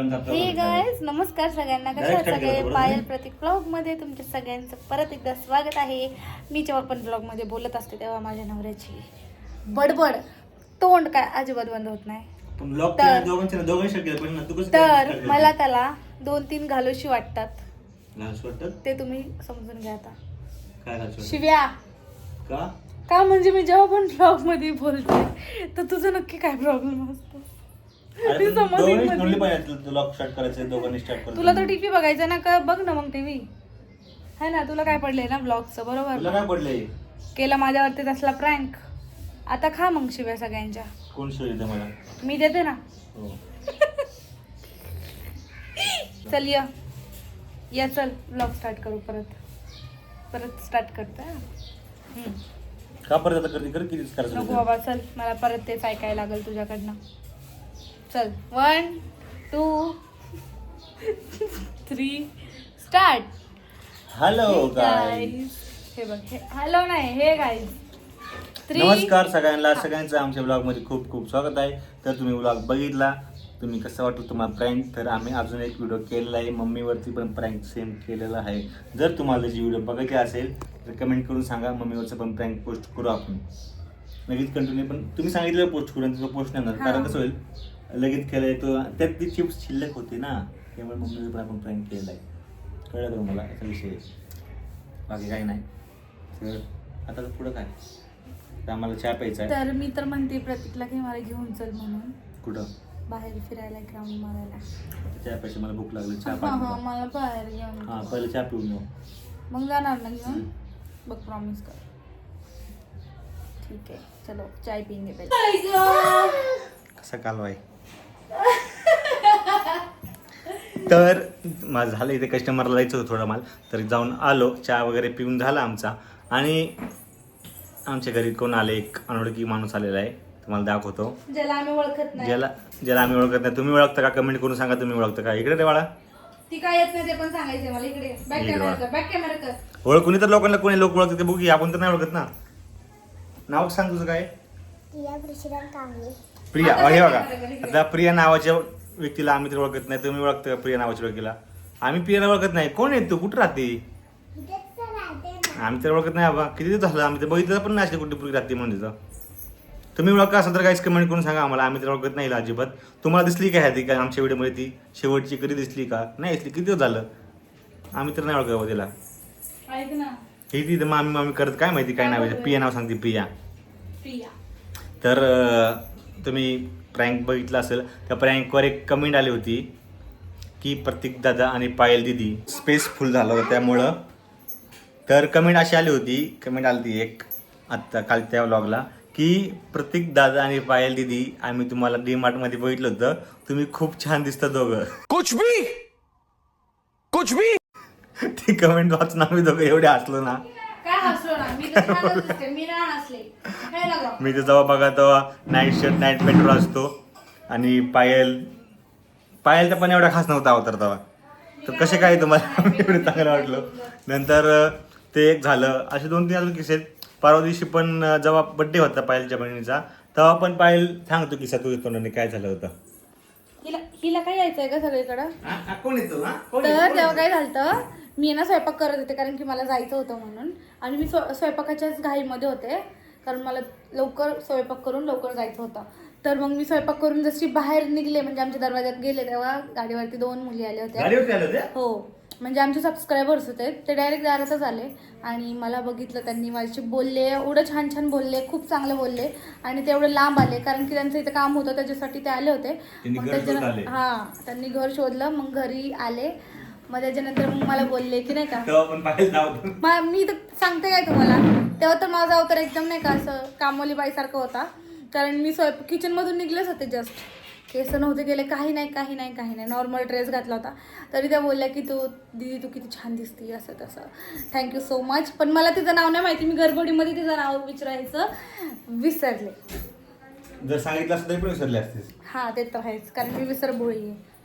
हे नमस्कार सगळ्यांना. कशा सगळे? पायल? प्रतीक ब्लॉगमध्ये तुमच्या सगळ्यांचं परत एकदा स्वागत आहे. मी जेव्हा पण ब्लॉगमध्ये बोलत असते तेव्हा माझ्या नवऱ्याची बडबड तोंड काय अजिबात बंद होत नाही. तर-? मला त्याला दोन तीन घालूशी वाटतात? ते तुम्ही समजून घ्या आता? शिव्या. का? का म्हणजे मी जेव्हा पण ब्लॉगमध्ये बोलते तर तुझं नक्की काय प्रॉब्लेम असतो? अरे मध्ये. पाहिजे तुला- तुला लॉक स्टार्ट करायचं दोघांनी स्टार्ट करायचं तुला तर टीव्ही बघायचा ना का बघ ना मग टीव्ही है ना तुला काय पडलंय ना ब्लॉगचं बरोबर? काय केला माझ्यावरती तसला प्रँक. आता खा मग शिव्या सगळ्यांच्या. कोण शिव मला? मी देते ना. हो. चल या. या चल. ब्लॉग स्टार्ट करू परत. परत स्टार्ट करते. का परत आता करते कर किती करायचं नको तुझं? बाबा चल. मला परत तेच ऐकायला लागेल तुझ्याकडनं. चल one two three start hello हे बघ हे हॅलो नाही हे गाईज थ्री नमस्कार सगळ्यांना. सगळ्यांचं आमच्या ब्लॉगमध्ये खूप खूप स्वागत आहे. तर तुम्ही ब्लॉग बघितला. तुम्ही कसं वाटलं तुम्हाला प्रँक तर आम्ही अजून एक व्हिडिओ केलेला आहे. मम्मीवरती पण प्रँक सेम केलेला आहे. जर तुम्हाला जी व्हिडिओ बघायची असेल तर कमेंट करून सांगा. मम्मीवरचं पण प्रँक पोस्ट करू आपण. लगेच कंटिन्यू पण तुम्ही सांगितलं पोस्ट करून पोस्ट नाही. कारण कसं होईल? लगेच केलंय तो. त्यात ती चिप्स शिल्लक होती ना त्यामुळे मम्मीवर पण आपण प्रँक केलेला आहे कळलं का मला असा विषय. बाकी काही नाही. तर आता पुढं काय? तर आम्हाला चहा प्यायचा आहे. तर मी तर म्हणते प्रतीकला की मला घेऊन चल म्हणून. कुठं? बाहेर फिरायला ग्राउंड मारायला. चहा प्यायची मला भूक लागली. चहा हा हा मला बाहेर घेऊन हां पहिलं चहा पिऊन येऊ. मग जाणार ना घेऊन? बघ प्रॉमिस कर. ठीक आहे. चलो चाय पिंगे पहिले. कसा कालवाय तर माझं झालं इथे कस्टमरला जायचं होतं थोडं माल. तर जाऊन आलो चहा वगैरे पिऊन झाला आमचा. आणि आमच्या घरी कोण आले? एक अनोळखी माणूस आलेला आहे. तुम्हाला दाखवतो. ज्याला आम्ही ओळखत नाही. ज्याला ज्याला आम्ही ओळखत नाही. तुम्ही ओळखता का? कमेंट करून सांगा. तुम्ही ओळखता का? इकडे रे बाळा. ती काय येत नाही ते पण सांगायचे मला. इकडे बॅक इकडे कॅमेरा बघ. कर. बॅक कॅमेरा कर. ओळखून तर लोकांना कोणी लोक ओळखतात ते बघू आपण तर नाही ओळखत ना. नाव सांग तुझं काय? प्रिया कांबळे. प्रिया हे बघा? आता प्रिया नावाच्या व्यक्तीला आम्ही तर ओळखत नाही. तुम्ही ओळखता का प्रिया नावाच्या व्यक्तीला आम्ही प्रियाला ओळखत नाही. कोण आहे तू? कुठं राहते? तर आम्ही तर ओळखत नाही बाबा. किती दिवस झालं? आम्ही तर बघितलं पण नाही अशी कुठे पुरी राहते म्हणून तिथं. तुम्ही ओळखा असं तर काहीच कमेंट करून सांगा आम्हाला. आम्ही तर ओळखत नाही हिला अजिबात. तुम्हाला दिसली काय ती? काय आमच्या व्हिडिओमध्ये ती? शेवटची कधी दिसली का? नाही दिसली. किती दिवस झालं? आम्ही तर नाही ओळखत बाबा तिला. ऐक ना. ही ती मामी मामी करत. काय माहिती काय नाव आहे? प्रिया नाव सांगते प्रिया. प्रिया. तर अं, तुम्ही प्रँक बघितलं असेल त्या प्रँकवर एक कमेंट आली होती की प्रतीक दादा आणि पायल दिदी स्पेस फुल झालं होतं त्यामुळं. तर कमेंट अशी आली होती कमेंट आली होती एक आत्ता काल त्या व्लॉगला की प्रतीक दादा आणि पायल दिदी आम्ही तुम्हाला डी मार्टमध्ये बघितलं होतं. तुम्ही खूप छान दिसता दोघं. कुछ भी! कुछ भी! ती कमेंट वाचून आम्ही दोघं एवढे हसलो ना काय हसलो ना. मी तर जेव्हा बघा तेव्हा नाईट शर्ट नाईट पॅन्टवर असतो. आणि पायल पायल तर पण एवढा खास नव्हता अवतार तेव्हा. तर कसे काय तुम्हाला एवढं चांगलं वाटलं? नंतर ते एक झालं. असे दोन तीन अजून किस्से. परवा दिवशी पण जेव्हा बड्डे होता पायलच्या बहिणीचा तेव्हा पण पायल सांगतो किस्सा तुझ्या तोंडाने काय झालं होतं. हिला हिला काय यायचंय का सगळीकडं? कोण येतो तर तेव्हा काय झालं मी ना स्वयंपाक करत होते कारण की मला जायचं होतं म्हणून. आणि मी स्व- स्वयंपाकाच्याच घाईमध्ये होते कारण मला लवकर स्वयंपाक करून लवकर जायचं होतं. तर मग मी स्वयंपाक करून जशी बाहेर निघले म्हणजे आमच्या दरवाज्यात गेले तेव्हा गाडीवरती दोन मुली आल्या होत्या. गाडीवरती आलं ते हो. म्हणजे आमचे सबस्क्रायबर्स होते. ते डायरेक्ट दारातच आले. आणि मला बघितलं त्यांनी माझ्याशी बोलले एवढं छान छान बोलले खूप चांगले बोलले. आणि ते एवढं लांब आले कारण की त्यांचं इथं काम होतं त्याच्यासाठी ते आले होते. मग आले. हा त्यांनी घर शोधलं मग घरी आले. मग त्याच्यानंतर मग मला बोलले की नाही का? तेव्हा पण मा- मी तर सांगते काय तुम्हाला? तेव्हा तर माझा अवतार एकदम नाही का असं कामोली बाईसारखा होता. कारण मी स्वयंपाक किचनमधून निघलेच होते जस्ट केस नव्हते गेले काही नाही काही नाही काही नाही. नॉर्मल ड्रेस घातला होता. तरी त्या बोलल्या की तू दीदी तू किती छान दिसती असं तसं. थँक्यू सो मच पण मला तिचं नाव नाही माहिती. मी गडबडीमध्ये तिचं नाव विचारायचं विसरले. जर सांगितलं असतं तरी पण विसरले असते हां ते तर आहेच. कारण मी विसर भोळी आहे.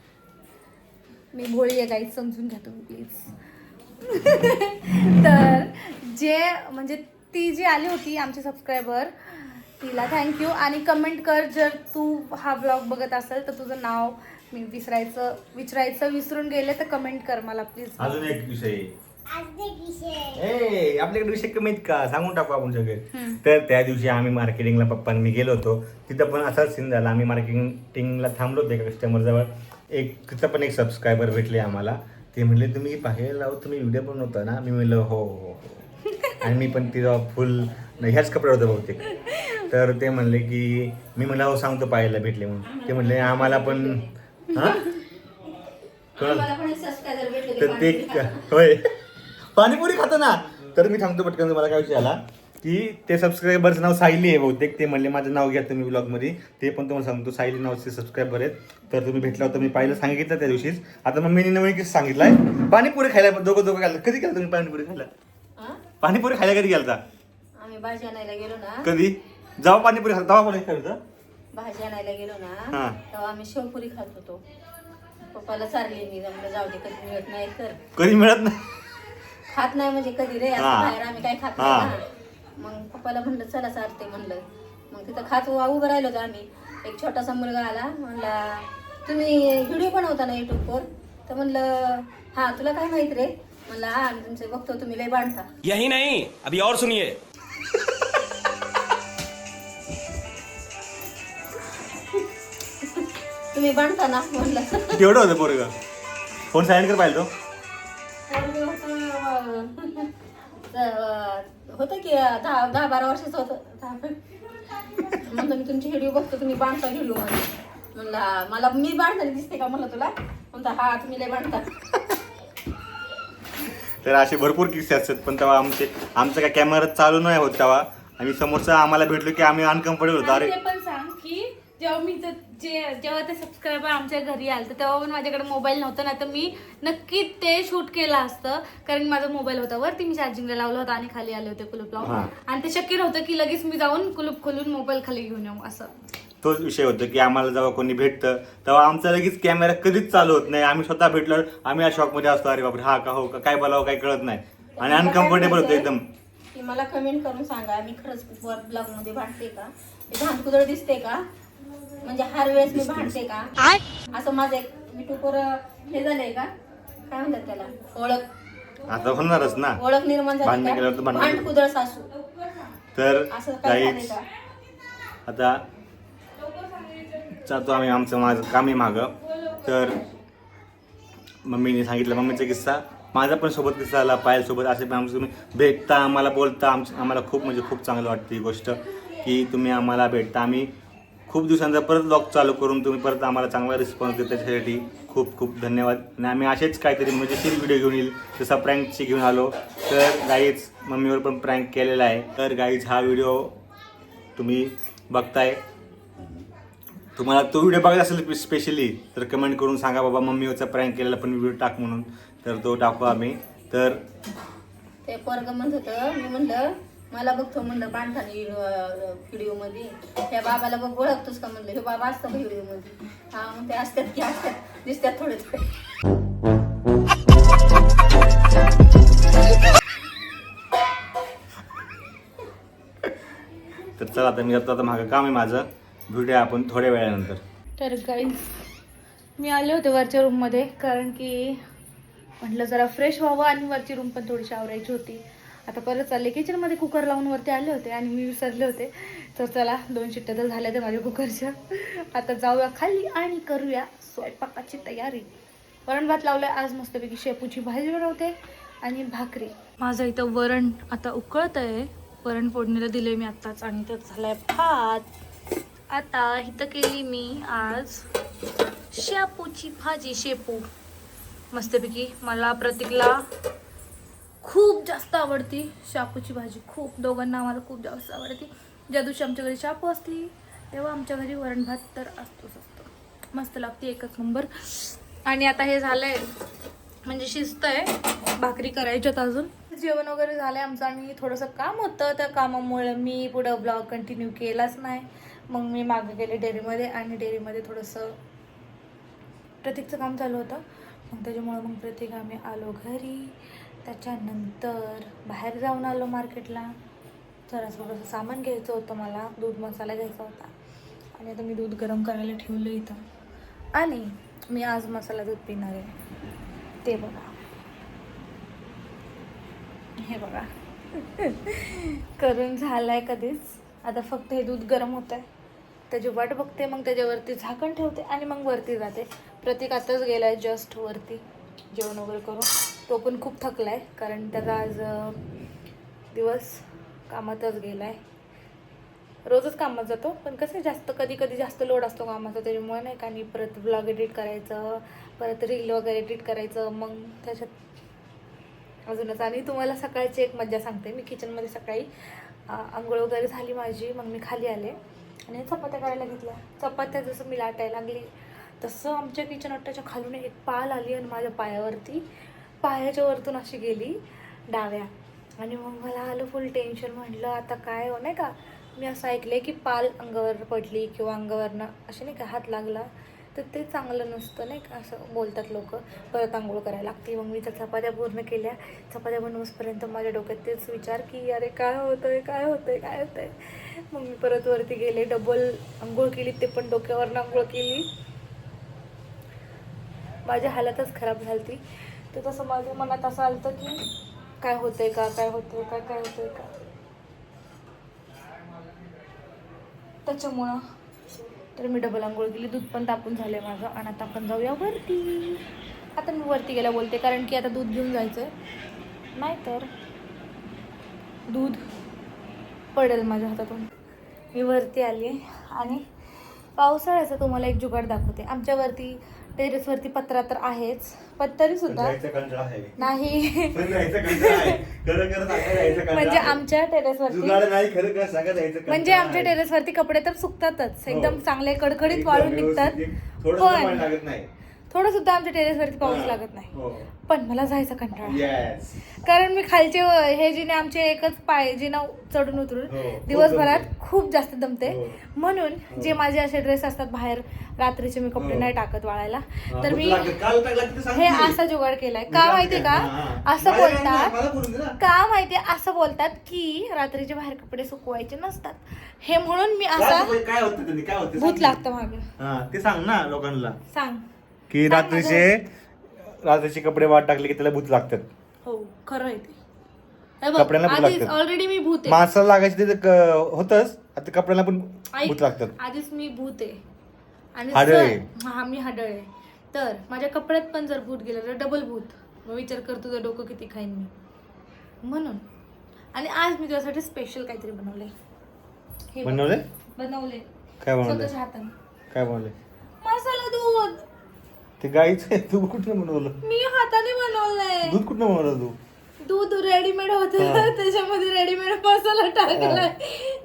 मी भोळी आहे काही समजून घ्या तुम्ही प्लीज तर जे म्हणजे ती जी आली होती आमची सबस्क्रायबर तिला थँक्यू आणि कमेंट कर जर तू हा ब्लॉग बघत असेल तर तुझं नाव मी विसरायचं विचारायचं विसरून गेले तर कमेंट कर मला प्लीज अजून एक विषय. आज ते विषय. ए आपल्याकडे विषय कमी आहेत का? सांगून टाकू आपण सगळे. तर त्या दिवशी आम्ही मार्केटिंगला पप्पा मी गेलो होतो. तिथं पण असाच सीन झाला. आम्ही मार्केटिंगला थांबलो होतो एका कस्टमर जवळ. एक तिथं पण एक सबस्क्रायबर भेटले आम्हाला. ते म्हणले तुम्ही पाहायला लावत तुम्ही व्हिडिओ बनवता ना? मी म्हणलं हो हो हो. आणि मी पण तिथं फुल ह्याच कपडे होतं बहुतेक. तर ते म्हणले की मी म्हणलं हो सांगतो पाहायला भेटले म्हणून. ते म्हणले आम्हाला पण हां? तर ते होय. पाणीपुरी खातो ना. तर मी थांबतो पटकन मला काय विषय आला? की ते सबस्क्रायबरचं नाव सायली आहे बहुतेक. ते म्हणले माझं नाव घ्या तुम्ही ब्लॉगमध्ये ते पण तुम्हाला सांगतो सायली नावाचे सबस्क्रायबर आहेत. तर तुम्ही भेटला होता मी पाहिलं सांगितलं त्या दिवशीच. आता मग मी नवीन किस सांगितलंय. पाणीपुरी खायला दोघं दोघं खायला कधी गेला तुम्ही पाणीपुरी खायला? पाणीपुरी खायला कधी गेलता? आम्ही भाजी आणायला गेलो ना. कधी? जेव्हा पाणीपुरी खात तेव्हा पण खायला भाजी आणायला गेलो. ना तेव्हा आम्ही शेवपुरी खात होतो. पप्पाला चारली मी जमलं जाऊ दे कधी मिळत नाही तर. कधी मिळत नाही? खात नाही म्हणजे कधी रे. बाहेर आम्ही काय खात. नाही मग पप्पाला म्हणलं चला चालते म्हणलं. मग तिथं खात उभं राहिलो होतो आम्ही. एक छोटासा मुलगा आला म्हणला तुम्ही व्हिडिओ बनवता ना युट्यूबवर तर म्हणलं हा तुला काय माहीत रे? म्हणलं हा आम्ही तुमचे बघतो तुम्ही लय बांधता. यही नहीं अभी और सुनिए. तुम्ही बांधता ना म्हणलं. केवढं होतं पोरग. फोन सायलेंट कर पाहिजे तो. होतं की दहा दहा बारा वर्षाचं होतं. दहा म्हणलं मी तुमची व्हिडिओ बघतो तुम्ही बांधता व्हिडिओमध्ये म्हणलं मला मी बांधताना दिसते का? म्हणलं तुला. म्हणता हा तुम्ही लय बांधता तर असे भरपूर किस्से असतात पण तेव्हा आमचे आमचा काय कॅमेरा चालू नाही होत तेव्हा. आणि समोरचं आम्हाला भेटलो की आम्ही अनकम्फर्टेबल होतो. अरे ते पण सांग की जेव्हा मी ते- जे जेव्हा ते सबस्क्रायबर आमच्या घरी आलं तेव्हा पण माझ्याकडे मोबाईल नव्हता ना तर मी नक्की ते शूट केलं असतं कारण माझा मोबाईल होता. वरती मी चार्जिंगला लावला होता आणि खाली आले होते कुलूप लावून. आणि ते शक्य नव्हतं की लगेच मी जाऊन कुलूप खोलून मोबाईल खाली घेऊन येऊ असं. तोच विषय होतो की आम्हाला जेव्हा कोणी भेटतं तेव्हा आमचा लगेच कॅमेरा कधीच चालू होत नाही. आम्ही स्वतः भेटलो आम्ही या शॉकमध्ये असतो. अरे बापरे हा का हो का काय बोलावं काय कळत नाही. आणि अनकम्फर्टेबल होतो एकदम. की मला कमेंट करून सांगा. मी खरंच ब्लॉगमध्ये भांडते का? भांडकुदळ दिसते का? म्हणजे हर वेळेस मी भांडते का? असं माझं एक युट्यूबवर हे झालंय का? काय म्हणतात त्याला? ओळख. आता होणारच ना. ओळख निर्माण झाली भांडणं का? केल्यावर तर भांडणं. भांडकुदळ सासू. तर असं काय झालंय काहीच का? आता जातो आम्ही आमचं माझं काम आहे मागं. तर मम्मीने सांगितलं मम्मीचा किस्सा. माझा पण सोबत किस्सा आला पायलसोबत. असे पण आमचं तुम्ही भेटता आम्हाला बोलता. आमचं आम्हाला खूप म्हणजे खूप चांगलं वाटतं ही गोष्ट की तुम्ही आम्हाला भेटता. आम्ही खूप दिवसांचा परत लॉक चालू करून तुम्ही परत आम्हाला चांगला रिस्पॉन्स देता त्याच्यासाठी खूप खूप धन्यवाद. आणि आम्ही असेच काहीतरी मजेशीर व्हिडिओ घेऊन येईल. जसा प्रँकची घेऊन आलो तर गाईच मम्मीवर पण प्रँक केलेला आहे. तर गाईज हा व्हिडिओ तुम्ही बघताय. तुम्हाला तो व्हिडिओ बघायचा असेल स्पेशली तर कमेंट करून सांगा बाबा मम्मीवरचा प्रँक केलेला पण व्हिडिओ टाक म्हणून. तर तो टाकू आम्ही. तर ते पोरग म्हणत होतं मी म्हणलं मला बघतो म्हणलं बांधताना व्हिडिओमध्ये त्या बाबाला बघ ओळखतोस का म्हणलं? हे बाबा असतं का व्हिडिओमध्ये हा मग ते असतात की असतात. दिसतात थोडे थोडे. तर चला आता मी आता मागं काम आहे माझं. व्हिडिओ आपण थोड्या वेळानंतर. तर गाईज मी आले होते वरच्या रूममध्ये कारण की म्हटलं जरा फ्रेश व्हावं आणि वरची रूम पण थोडीशी आवरायची होती. आता परत चालले. किचनमध्ये कुकर लावून वरती आले होते आणि मी विसरले होते. तर चला दोन शिट्ट्या तर झाल्या त्या माझ्या कुकरच्या आता जाऊया खाली आणि करूया स्वयंपाकाची तयारी. वरण भात लावलंय. आज मस्तपैकी शेपूची भाजी बनवते आणि भाकरी. माझं इथं वरण आता उकळत आहे. वरण फोडणीला दिले मी आत्ताच आणि त्यात झालाय भात. आता इथं केली मी आज शेपूची भाजी शेपू. मस्तपैकी मला प्रतीकला खूप जास्त आवडती शापूची भाजी. खूप दोघांना आम्हाला खूप जास्त आवडती. ज्या दिवशी आमच्या घरी शापू असली तेव्हा आमच्या घरी वरण भात तर असतोच असतो. मस्त लागते एकच नंबर. आणि आता हे झालंय म्हणजे शिस्त आहे भाकरी करायच्यात अजून. जेवण वगैरे झालंय आमचं. आणि थोडंसं काम होतं. त्या कामामुळे मी पुढं ब्लॉग कंटिन्यू केलाच नाही. मग मी मागे गेले डेअरीमध्ये आणि डेअरीमध्ये थोडंसं प्रतीकचं काम चालू होतं. मग त्याच्यामुळं मग प्रतीक आम्ही आलो घरी. त्याच्यानंतर बाहेर जाऊन आलो मार्केटला. जरा थोडंसं सामान घ्यायचं होतं मला. दूध मसाला घ्यायचा होता. आणि आता मी दूध गरम करायला ठेवलं इथं. आणि मी आज मसाला दूध पिणार आहे. ते बघा. हे बघा. करून झालं आहे कधीच. आता फक्त हे दूध गरम होत आहे त्याची वाट बघते मग त्याच्यावरती झाकण ठेवते आणि मग वरती जाते. प्रतीक आताच आहे जस्ट वरती. जेवण वगैरे करून. तो पण खूप थकलाय कारण त्याचा आज दिवस कामातच गेला आहे रोजच कामात जातो पण कसं जास्त कधी कधी जास्त लोड असतो कामाचा त्याच्यामुळे नाही का आणि परत ब्लॉग एडिट करायचं परत रील वगैरे एडिट करायचं मग त्याच्यात अजूनच. आणि तुम्हाला सकाळची एक मज्जा सांगते मी किचनमध्ये सकाळी आंघोळ वगैरे झाली माझी मग मी खाली आले. आणि चपात्या करायला घेतल्या. चपात्या जसं मी लाटायला लागली तसं आमच्या किचन अट्टाच्या खालून एक पाल आली आणि माझ्या पायावरती. पायाच्या वरतून अशी गेली डाव्या. आणि मग मला आलं फुल टेन्शन म्हटलं आता काय हो नाही का? मी असं ऐकलंय की पाल अंगावर पडली किंवा अंगावरनं असे नाही का हात लागला तर ते चांगलं नसतं नाही का? असं बोलतात लोक. परत आंघोळ करायला लागते. मग मी त्या चपात्या पूर्ण केल्या. चपात्या बनवसपर्यंत माझ्या डोक्यात तेच विचार की अरे काय होतं आहे काय होतं आहे काय होतं आहे मग मी परत वरती गेले. डबल आंघोळ केली ते पण डोक्यावरनं आंघोळ केली. माझी हालतच खराब झाली तर तसं माझ्या मनात असं आलं की काय होतंय का काय होतंय का काय होतंय का? त्याच्यामुळं तर मी डबल आंघोळ केली. दूध पण तापून झालंय माझं आणि आता आपण जाऊया वरती. आता मी वरती गेल्या बोलते कारण की आता दूध घेऊन जायचं आहे नाहीतर दूध पडेल माझ्या हातातून. मी वरती आली आणि पावसाळ्याचा तुम्हाला एक जुगाड दाखवते. आमच्यावरती टेरेसवरती पत्रा तर आहेच पण तरी सुद्धा नाही म्हणजे. आमच्या टेरेसवरती म्हणजे आमच्या. टेरेसवरती कपडे तर सुकतातच एकदम हो. चांगले कडकडीत एकदम वाळून निघतात पण थोडं सुद्धा आमच्या टेरेसवरती पाऊस हा. लागत नाही हो. पण मला जायचा कंटाळा. कारण मी खालचे हे जिने आमचे एकच पाय जिना चढून हो, उतरून खूप दिवसभरात. खूप जास्त दमते हो. म्हणून हो. जे माझे असे ड्रेस असतात बाहेर रात्रीचे मी कपडे हो. नाही टाकत वाळायला हा, तर मी. हे असा जुगाड केलाय का. माहितीये का हा, हा. असं बोलतात. का माहितीये असं बोलतात की रात्रीचे बाहेर कपडे सुकवायचे नसतात हे म्हणून मी असा भूत. लागतं मागे हा ते सांग ना लोकांना सांग की रात्रीचे रात्रीचे कपडे वाट टाकले की त्याला भूत लागतात. हो खरं आहे ते. हे बघ, कपड्यांना भूत आधीच. ऑलरेडी मी भूत आहे. माणसाला लागायचे ते होतच आता कपड्याला पण ऐक, भूत लागतात. आधीच मी भूत आहे. आणि हाडळ. जर-. हा मी हाडळ आहे. तर माझ्या कपड्यात पण जर भूत गेलं तर डबल भूत. मग विचार कर तुझं डोकं किती खाईन मी. म्हणून. आणि आज मी तुझ्यासाठी स्पेशल काहीतरी बनवलंय. हे बघ. बनवले बनवले काय बनवले स्वतःच्या हाताने. काय बनवले मसाला दूध. ते गाईचं आहे तू कुठनं बनवलं? मी हाताने बनवलंय. दूध कुठनं बनवलं तू? दूध रेडीमेड होत हा. त्याच्यामध्ये रेडीमेड मसाला टाकलाय.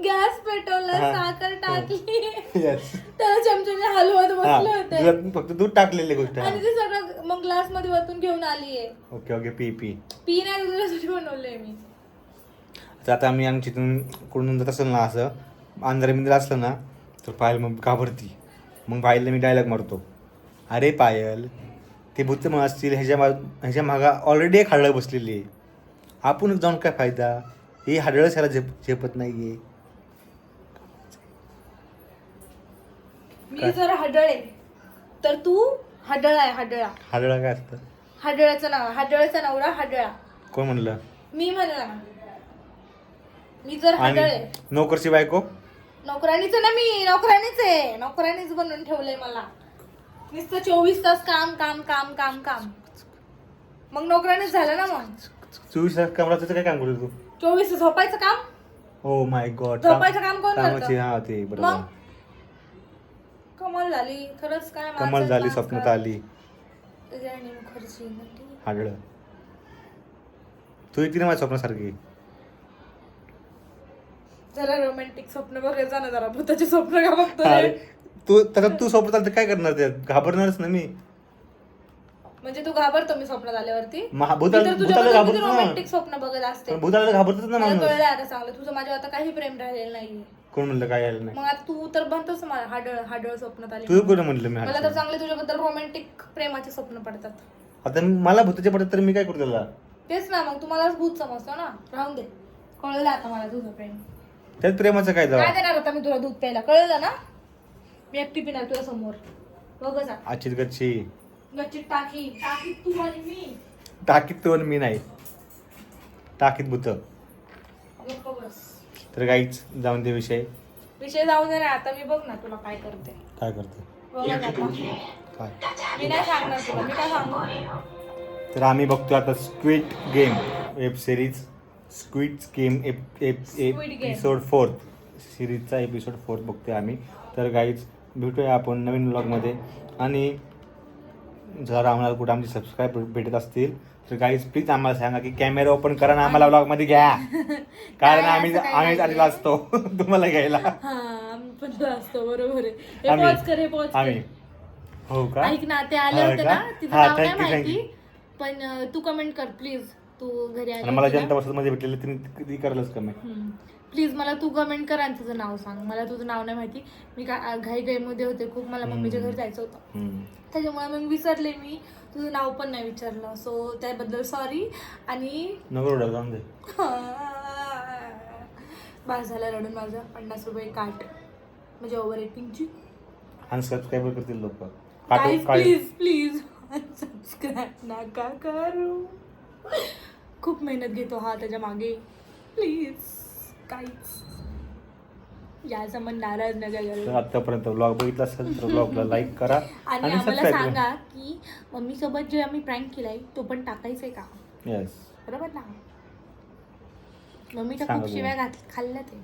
गॅस पेटवला हा. साखर टाकली. Yes. त्याला चमच्याने हलवत हा. बसले होते. दुधात फक्त दूध टाकलेली गोष्ट आणि ते सगळं मग ग्लासमध्ये वतून घेऊन आलीये. ओके ओके पी पी. पी नाही तुझ्यासाठी बनवलंय मी. तर आता आम्ही आमच्या इथून कुठून जात असेल ना असं अंधारे मिंद्र असलं ना तर पायल मग घाबरती. मग पायलला मी डायलॉग मारतो. अरे पायल ते भूत मग असतील ह्याच्या मा ह्याच्या मागा ऑलरेडी एक हाडळ बसलेली आहे. आपण जाऊन काय फायदा? हे हाडळच ह्याला झेप झेपत नाहीये. मी जर हडळे तर तू? हडळ आहे हडळा. हाडळा काय असतं? हडळाचा नाव हडळचा नवरा हडळा. कोण म्हणलं? मी म्हणला मी जर आणि हडळे नोकरची बायको? नोकराणीच ना मी नोकराणीच आहे. नोकराणीच बनवून ठेवलंय मला. नुसतं चोवीस तास काम काम काम काम काम. मग नोकराणीच झालं ना मग? चोवीस तास कमराचं काय काम करतो तू? चोवीस तास झोपायचं काम? हो माय गॉड झोपायचं काम कोण करतं? कामाची हा ते मग? बरोबर कमाल झाली. खरंच काय कमाल माणसाचं झाली आजकाल. स्वप्नात आली. राणी मुखर्जी नटी. हाडळ. तू येते ना माझ्या स्वप्नासारखी? जरा रोमॅन्टिक स्वप्न बघायचं ना जरा. भूताचे स्वप्न का बघतो अरे? तू त्याच्यात तू स्वप्नात आलं तर काय करणार ते घाबरणारच ना मी. म्हणजे तू घाबरतो मी स्वप्नात आल्यावरती. महा- भूताला- भूताला घाबरतो ना. रोमॅन्टिक स्वप्न बघत असते. पण भूताला घाबरतच ना मला माणूस. कळलं आता चांगलं. तुझं माझ्यावर आता काही प्रेम राहिलेलं नाहीये. कोण म्हणलं काय नाही? मग आता तू तर बनतोस मला हाडळ हाडळ स्वप्नात आले. तू कोण म्हणलं मी मला? तर चांगले तुझ्याबद्दल रोमॅन्टिक प्रेमाचे स्वप्न पडतात. आता मला भूताच्या पडत तर मी काय करू त्याला? तेच ना मग तुम्हालाच भूत समजतो ना. राहून दे. कळलं आता मला तुझं प्रेम. त्यात प्रेमाचं काय काय जावं देणार आता मी तुला दूध प्यायला? कळलं ना? मी एकटी पिणार तुझ्या समोर. बघ जा. आचित गच्ची. गच्चीत टाकी. टाकी तू आणि मी. टाकीत तो आणि मी नाही. टाकीत भूत. गप्प बस. तर काहीच जाऊन ते विषय. विषय जाऊ दे रे आता मी बघ ना तुला काय करते. काय करते? बघ ना आता. काय? मी नाही सांगणार तुला मी काय सांगू? तर आम्ही बघतो आता squid game web series squid game Squid Game. Episode fourth सिरीजचा episode fourth बघतोय आम्ही. तर गाईज भेटूया आपण नवीन ब्लॉगमध्ये आणि जर आम्हाला कुठं आमचे सबस्क्राईब भेटत असतील तर गाईज प्लीज आम्हाला सांगा की कॅमेरा ओपन करा आणि आम्हाला ब्लॉगमध्ये घ्या. कारण आम्ही आम्ही. आलेलो असतो तुम्हाला घ्यायला. हा असतो बरोबर आम्ही का? ऐक ना ते आले होते? ना? हा, नाव नाही माहिती. पण तू कमेंट कर प्लीज तू घरी मला जनता वसतमध्ये भेटलेलं तिने कधी करायलाच कमी प्लीज मला तू कमेंट कर आणि तुझं नाव सांग. मला तुझं नाव नाही माहिती. मी का घाई घाईमध्ये होते खूप. मला मम्मीच्या घरी जायचं होतं. त्याच्यामुळे मग विसरले मी. तुझं नाव पण नाही विचारलं. सो त्याबद्दल सॉरी आणि बस झालं रडून माझं. पन्नास रुपये काट. म्हणजे ओव्हर ॲक्टिंगची अनसबस्क्राईब करतील लोक. प्लीज प्लीज सबस्क्राईब नका करू. खूप मेहनत घेतो हा त्याच्यामागे. प्लीज काहीच. याचा मन नाराज नका तर करू आतापर्यंत ब्लॉग बघितला असेल तर ब्लॉगला लाईक करा आणि आणि आम्हाला सबस्क्राईब करा. सांगा की मम्मी सोबत जे आम्ही प्रँक केलाय तो पण टाकायचंय का? येस बरोबर ना? मम्मीच्या सांगा खूप. शिव्या घात खाल्ल्या ते.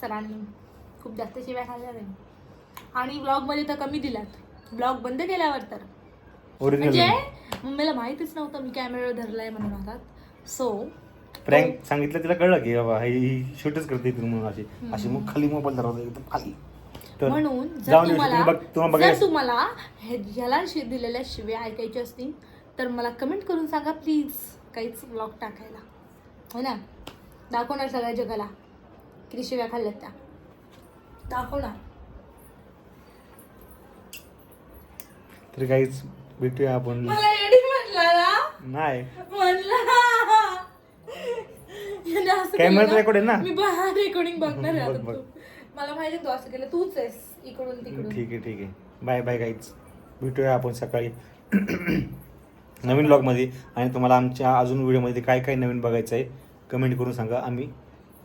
सरांनी खूप जास्त शिव्या खाल्ल्या ते आणि ब्लॉगमध्ये तर कमी दिलात ब्लॉग बंद केल्यावर तर. म्हणजे मम्मीला माहितीच नव्हतं मी कॅमेरा धरलाय म्हणून आता. सो प्रँक सांगितलं तिला कळलं की बाबा ही शूटच करते इथून म्हणून अशी. अशी मग खाली मोबाईल धरवतो एकदम खाली. तर म्हणून जर जाऊन तुम्हाला बघ- तुम्हाला जर तुम्हाला हे- ह्याला शि- दिलेल्या शिव्या ऐकायच्या असतील तर मला कमेंट करून सांगा प्लीज काहीच ब्लॉग टाकायला. हो ना? दाखवणार सगळ्या जगाला. किती शिव्या खाल्ल्यात त्या. दाखवणार तर काहीच भेटूया आपण. मला एडी म्हणला ना? नाही. म्हणला ना, record आहे ना? मी रेकॉर्डिंग बघणार आहे आता. तू. मला माहिती आहे तू असं केलं तूच आहेस इकडून तिकडून. ठीक आहे ठीक आहे. बाय बाय काहीच भेटूया आपण सकाळी. नवीन ब्लॉगमध्ये आणि तुम्हाला आमच्या अजून व्हिडिओमध्ये काय काय नवीन बघायचं आहे कमेंट करून सांगा. आम्ही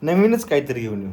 नवीनच काहीतरी घेऊन येऊ.